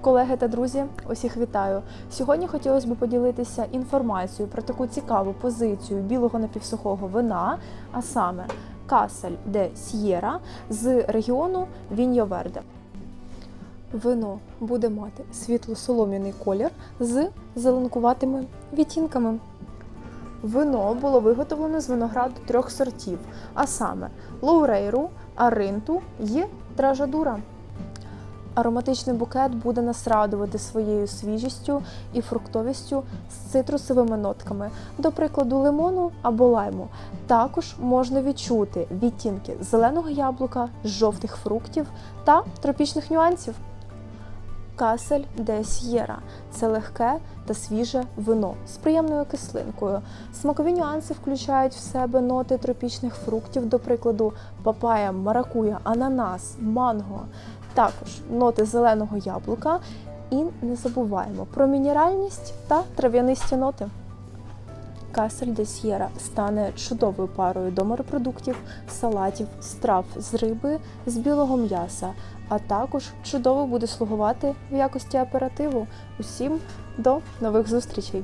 Колеги та друзі, усіх вітаю! Сьогодні хотілося б поділитися інформацією про таку цікаву позицію білого напівсухого вина, а саме Касель де С'єра з регіону Віньоверде. Вино буде мати світло-солом'яний колір з зеленкуватими відтінками. Вино було виготовлено з винограду трьох сортів, а саме лоурейру, аринту і тражадура. Ароматичний букет буде нас радувати своєю свіжістю і фруктовістю з цитрусовими нотками, до прикладу, лимону або лайму. Також можна відчути відтінки зеленого яблука, жовтих фруктів та тропічних нюансів. Касель де С'єра це легке та свіже вино з приємною кислинкою. Смакові нюанси включають в себе ноти тропічних фруктів, до прикладу, папая, маракуя, ананас, манго, також ноти зеленого яблука. І не забуваємо про мінеральність та трав'янисті ноти. Касель де С'єра стане чудовою парою до морепродуктів, салатів, страв з риби, з білого м'яса, а також чудово буде слугувати в якості аперативу. Усім до нових зустрічей!